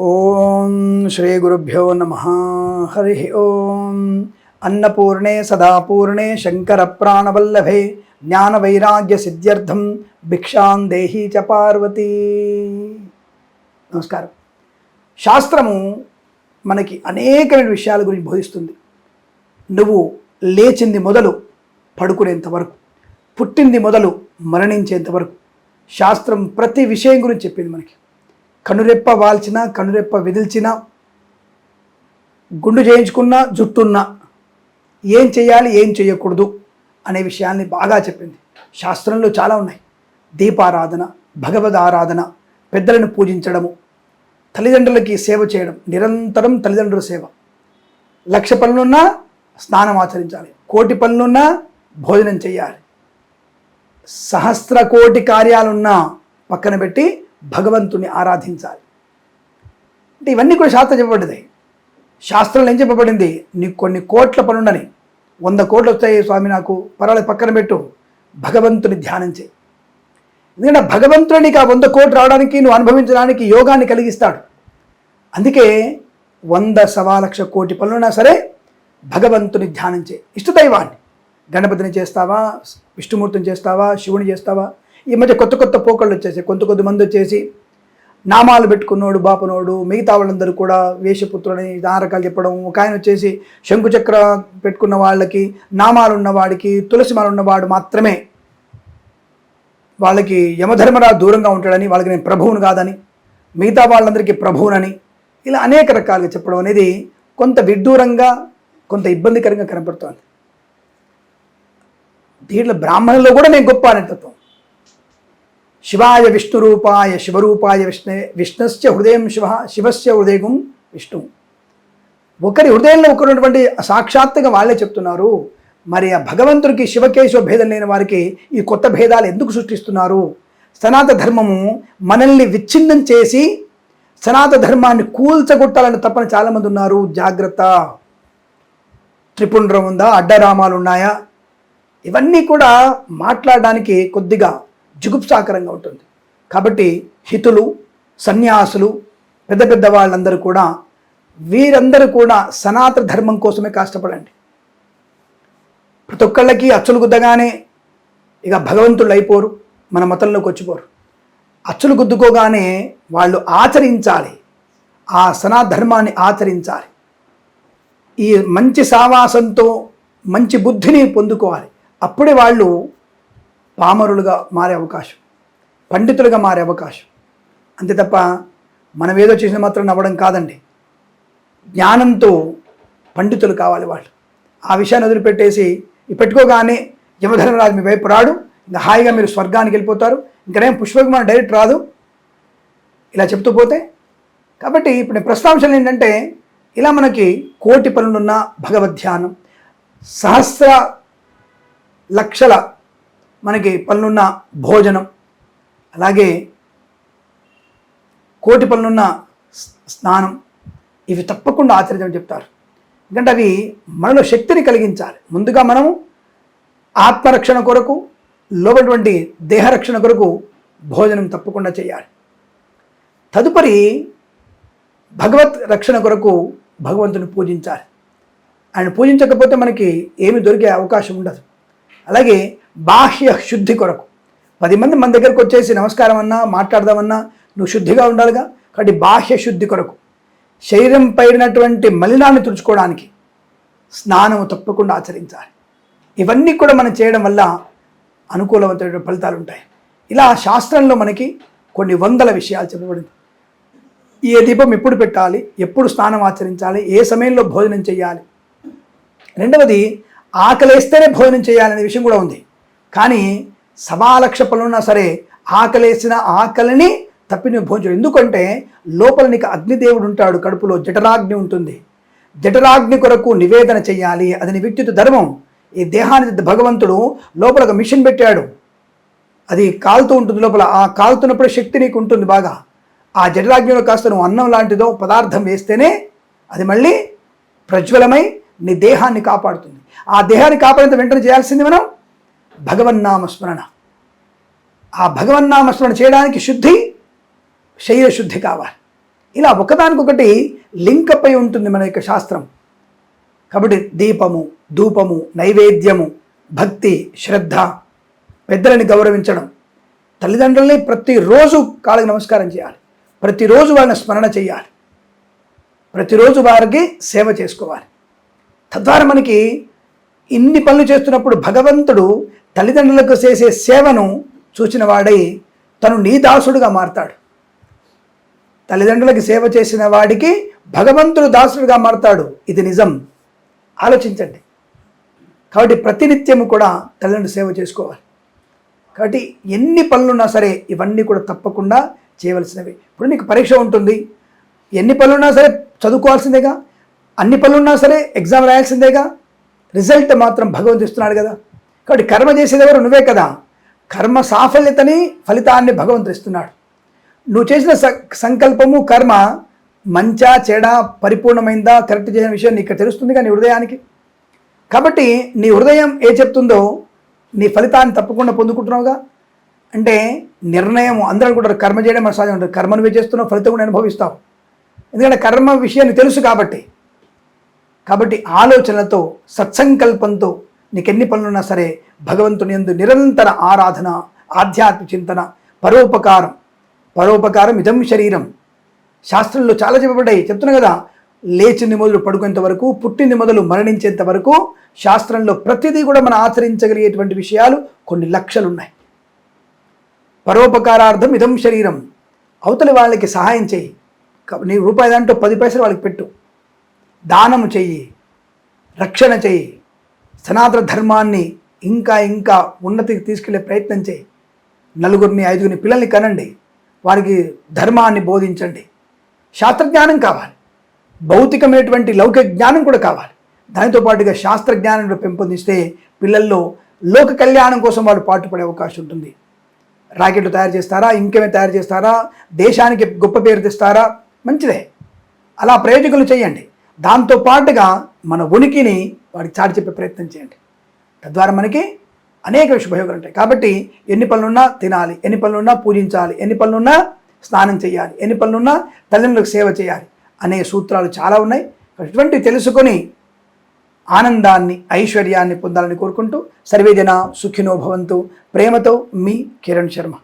ఓం శ్రీ గురుభ్యో నమ. హరి ఓం. అన్నపూర్ణే సదాపూర్ణే శంకర ప్రాణవల్లభే జ్ఞాన వైరాగ్య సిద్ధ్యర్థం భిక్షాం దేహి చ పార్వతీ. నమస్కారం. శాస్త్రము మనకి అనేకమైన విషయాల గురించి బోధిస్తుంది. నువ్వు లేచింది మొదలు పడుకునేంత వరకు పుట్టింది మొదలు మరణించేంత వరకు శాస్త్రం ప్రతి విషయం గురించి చెప్పింది మనకి. కనురెప్ప వాల్చిన కనురెప్ప విదిల్చిన గుండు చేయించుకున్న జుట్టున్నా ఏం చేయాలి ఏం చేయకూడదు అనే విషయాన్ని బాగా చెప్పింది. శాస్త్రంలో చాలా ఉన్నాయి. దీపారాధన భగవద్ ఆరాధన పెద్దలను పూజించడము తల్లిదండ్రులకి సేవ చేయడం నిరంతరం తల్లిదండ్రుల సేవ. లక్ష పనులున్నా స్నానం ఆచరించాలి. కోటి పనులున్నా భోజనం చేయాలి సహస్ర కోటి కార్యాలున్నా పక్కన పెట్టి భగవంతుని ఆరాధించాలి. అంటే ఇవన్నీ కూడా శాస్త్రం చెప్పబడింది శాస్త్రంలో ఏం చెప్పబడింది? నీకు కొన్ని కోట్ల పనుండని. వంద కోట్లు వస్తాయి స్వామి నాకు. పర్వాలేదు పక్కన పెట్టు. భగవంతుని ధ్యానం చేయి. ఎందుకంటే భగవంతుడు నీకు ఆ వంద కోట్లు రావడానికి నువ్వు అనుభవించడానికి యోగాన్ని కలిగిస్తాడు. అందుకే వంద సవా లక్ష కోటి పనులున్నా సరే భగవంతుని ధ్యానం చేయి. ఇష్టదైవాన్ని గణపతిని చేస్తావా? విష్ణుమూర్తిని చేస్తావా? శివుని చేస్తావా? ఈ మధ్య కొత్త కొత్త పోకళ్ళు వచ్చేసి కొంత కొద్ది మంది వచ్చేసి నామాలు పెట్టుకున్నోడు బాపనోడు మిగతా వాళ్ళందరూ కూడా వేషపుత్రుని నారకాలు చెప్పడం ఒక ఆయన వచ్చేసి శంకుచక్ర పెట్టుకున్న వాళ్ళకి నామాలు ఉన్నవాడికి తులసిమాలు ఉన్నవాడు మాత్రమే వాళ్ళకి యమధర్మరా దూరంగా ఉంటాడని వాళ్ళకి నేను ప్రభువును కాదని మిగతా వాళ్ళందరికీ ప్రభువునని ఇలా అనేక రకాలుగా చెప్పడం అనేది కొంత విడ్డూరంగా కొంత ఇబ్బందికరంగా కనపడుతోంది. దీంట్లో బ్రాహ్మణుల్లో కూడా నేను గొప్ప అనే తత్వం శివాయ విష్ణురూపాయ శివరూపాయ విష్ణు విష్ణుస్య హృదయం శివ శివస్య హృదయం విష్ణు. ఒకరి హృదయంలో ఒకరున్నటువంటి సాక్షాత్తుగా వాళ్ళే చెప్తున్నారు మరి ఆ భగవంతుడికి శివకేశవ భేదం లేని వారికి ఈ కొత్త భేదాలు ఎందుకు సృష్టిస్తున్నారు? సనాత ధర్మము మనల్ని విచ్ఛిన్నం చేసి సనాత ధర్మాన్ని కూల్చగొట్టాలని తప్పని చాలామంది ఉన్నారు. జాగ్రత్త. త్రిపుండ్రం ఉందా? అడ్డరామాలు ఉన్నాయా? ఇవన్నీ కూడా మాట్లాడడానికి కొద్దిగా జుగుప్సాకరంగా ఉంటుంది. కాబట్టి హితులు సన్యాసులు పెద్ద పెద్ద వాళ్ళందరూ కూడా వీరందరూ కూడా సనాతన ధర్మం కోసమే కష్టపడండి. ప్రతి ఒక్కళ్ళకి అచ్చులు గుద్దగానే ఇక భగవంతుళ్ళు అయిపోరు మన మతంలోకి వచ్చిపోరు. అచ్చులు గుద్దుకోగానే వాళ్ళు ఆచరించాలి ఆ సనా ధర్మాన్ని ఆచరించాలి. ఈ మంచి సావాసంతో మంచి బుద్ధిని పొందుకోవాలి. అప్పుడే వాళ్ళు పామరులుగా మారే అవకాశం పండితులుగా మారే అవకాశం. అంతే తప్ప మనం ఏదో చేసిన మాత్రం నవ్వడం కాదండి. జ్ఞానంతో పండితులు కావాలి వాళ్ళు. ఆ విషయాన్ని వదిలిపెట్టేసి పెట్టుకోగానే యమధర్మరాజు మీ వైపు రాడు ఇంకా హాయిగా మీరు స్వర్గానికి వెళ్ళిపోతారు ఇంకనేం పుష్పకుమార్ డైరెక్ట్ రాదు. ఇలా చెప్తూ పోతే కాబట్టి ఇప్పుడు నేను ప్రస్తాంశాలు ఏంటంటే ఇలా మనకి కోటి పనులున్న భగవద్ ధ్యానం సహస్ర లక్షల మనకి పనులున్న భోజనం అలాగే కోటి పనులున్న స్నానం ఇవి తప్పకుండా ఆచరించమని చెప్తారు. ఎందుకంటే అవి మనలో శక్తిని కలిగించాలి. ముందుగా మనము ఆత్మరక్షణ కొరకు లోపటువంటి దేహరక్షణ కొరకు భోజనం తప్పకుండా చేయాలి. తదుపరి భగవత్ రక్షణ కొరకు భగవంతుని పూజించాలి. ఆయన పూజించకపోతే మనకి ఏమి దొరికే అవకాశం ఉండదు. అలాగే బాహ్య శుద్ధి కొరకు. పది మంది మన దగ్గరకు వచ్చేసి నమస్కారం అన్నా మాట్లాడదామన్నా నువ్వు శుద్ధిగా ఉండాలిగా. కాబట్టి బాహ్య శుద్ధి కొరకు. శరీరం పైనటువంటి మలినాన్ని తుడుచుకోవడానికి స్నానము తప్పకుండా ఆచరించాలి. ఇవన్నీ కూడా మనం చేయడం వల్ల అనుకూలవంతమైన ఫలితాలు ఉంటాయి. ఇలా శాస్త్రంలో మనకి కొన్ని వందల విషయాలు చెప్పబడింది. ఏ దీపం ఎప్పుడు పెట్టాలి? ఎప్పుడు స్నానం ఆచరించాలి? ఏ సమయంలో భోజనం చేయాలి? రెండవది ఆకలేస్తేనే భోజనం చేయాలనే విషయం కూడా ఉంది. కానీ సవాలక్ష పనులున్నా సరే ఆకలేసిన ఆకలిని తప్పి నువ్వు భోజనం. ఎందుకంటే లోపల నీకు అగ్నిదేవుడు ఉంటాడు కడుపులో జఠరాగ్ని ఉంటుంది. జఠరాగ్ని కొరకు నివేదన చేయాలి అది నీ వ్యక్తిత్వ ధర్మం. ఈ దేహాన్ని భగవంతుడు లోపల ఒక మిషన్ పెట్టాడు. అది కాలుతూ ఉంటుంది లోపల. ఆ కాలుతున్నప్పుడు శక్తి నీకు ఉంటుంది బాగా. ఆ జఠరాగ్నిలో కాస్త నువ్వు అన్నం లాంటిదో పదార్థం వేస్తేనే అది మళ్ళీ ప్రజ్వలమై నీ దేహాన్ని కాపాడుతుంది. ఆ దేహాన్ని కాపాడేంత వెంటనే చేయాల్సింది మనం భగవన్నామ స్మరణ ఆ భగవన్నామ స్మరణ చేయడానికి శుద్ధి శరీర శుద్ధి కావాలి. ఇలా ఒకదానికొకటి లింకపై అయి ఉంటుంది మన యొక్క శాస్త్రం. కాబట్టి దీపము ధూపము నైవేద్యము భక్తి శ్రద్ధ పెద్దలని గౌరవించడం. తల్లిదండ్రుల్ని ప్రతిరోజు కాళ్ళకి నమస్కారం చేయాలి. ప్రతిరోజు వాళ్ళని స్మరణ చేయాలి. ప్రతిరోజు వారికి సేవ చేసుకోవాలి. తద్వారా మనకి ఇన్ని పనులు చేస్తున్నప్పుడు భగవంతుడు తల్లిదండ్రులకు చేసే సేవను చూసిన వాడై తను నీ దాసుడుగా మారతాడు. తల్లిదండ్రులకి సేవ చేసిన వాడికి భగవంతుడు దాసుడుగా మారతాడు. ఇది నిజం. ఆలోచించండి. కాబట్టి ప్రతినిత్యము కూడా తల్లిదండ్రులు సేవ చేసుకోవాలి. కాబట్టి ఎన్ని పనులున్నా సరే ఇవన్నీ కూడా తప్పకుండా చేయవలసినవి. ఇప్పుడు నీకు పరీక్ష ఉంటుంది. ఎన్ని పనులున్నా సరే చదువుకోవాల్సిందేగా? అన్ని పనులున్నా సరే ఎగ్జామ్ రాయాల్సిందేగా? రిజల్ట్ మాత్రం భగవంతు ఇస్తున్నాడు కదా. కాబట్టి కర్మ చేసేదెవరు నువ్వే కదా. కర్మ సాఫల్యతని ఫలితాన్ని భగవంతుడు ఇస్తున్నాడు. నువ్వు చేసిన సంకల్పము కర్మ మంచా చెడ పరిపూర్ణమైందా కరెక్ట్ చేసిన విషయం నీకు తెలుస్తుంది నీ హృదయానికి? కాబట్టి నీ హృదయం ఏ చెప్తుందో నీ ఫలితాన్ని తప్పకుండా పొందుకుంటున్నావుగా. అంటే నిర్ణయం అందరూ అనుకుంటారు కర్మ చేయడం మన సాధ్యం ఉంటుంది కర్మ నువ్వే చేస్తున్నావు ఫలితం కూడా అనుభవిస్తావు. ఎందుకంటే కర్మ విషయాన్ని తెలుసు కాబట్టి. కాబట్టి ఆలోచనలతో సత్సంకల్పంతో నీకెన్ని పనులున్నా సరే భగవంతుని ఎందు నిరంతర ఆరాధన ఆధ్యాత్మిక చింతన పరోపకారం. పరోపకారం ఇదం శరీరం. శాస్త్రంలో చాలా చెప్పబడ్డాయి. చెప్తున్నా కదా లేచింది మొదలు పడుకునేంత వరకు పుట్టింది మొదలు మరణించేంత వరకు శాస్త్రంలో ప్రతిదీ కూడా మనం ఆచరించగలిగేటువంటి విషయాలు కొన్ని లక్షలు ఉన్నాయి పరోపకారార్థం ఇదం శరీరం. అవతలి వాళ్ళకి సహాయం చేయి. నీ రూపాయి దాంట్లో పది పైసలు వాళ్ళకి పెట్టు. దానము చెయ్యి. రక్షణ చెయ్యి. సనాతన ధర్మాన్ని ఇంకా ఇంకా ఉన్నతికి తీసుకెళ్ళే ప్రయత్నం చేయి. నలుగురిని ఐదుగురిని పిల్లల్ని కనండి. వారికి ధర్మాన్ని బోధించండి. శాస్త్రజ్ఞానం కావాలి. భౌతికమైనటువంటి లౌకిక జ్ఞానం కూడా కావాలి. దానితో పాటుగా శాస్త్ర జ్ఞానం పెంపొందిస్తే పిల్లల్లో లోక కళ్యాణం కోసం వాళ్ళు పాటుపడే అవకాశం ఉంటుంది. రాకెట్లు తయారు చేస్తారా? ఇంకేమే తయారు చేస్తారా? దేశానికి గొప్ప పేరు తెస్తారా? మంచిదే. అలా ప్రయోజకులు చేయండి. దాంతో పాటుగా మన ఉనికిని వాడికి చాటి చెప్పే ప్రయత్నం చేయండి. తద్వారా మనకి అనేక శుభయోగాలు ఉంటాయి. కాబట్టి ఎన్ని పనులున్నా తినాలి ఎన్ని పనులున్నా పూజించాలి ఎన్ని పనులున్నా స్నానం చేయాలి ఎన్ని పనులున్నా తల్లిదండ్రులకు సేవ చేయాలి అనే సూత్రాలు చాలా ఉన్నాయి. అటువంటి తెలుసుకొని ఆనందాన్ని ఐశ్వర్యాన్ని పొందాలని కోరుకుంటూ సర్వేజన సుఖినో భవంతు. ప్రేమతో మీ కిరణ్ శర్మ.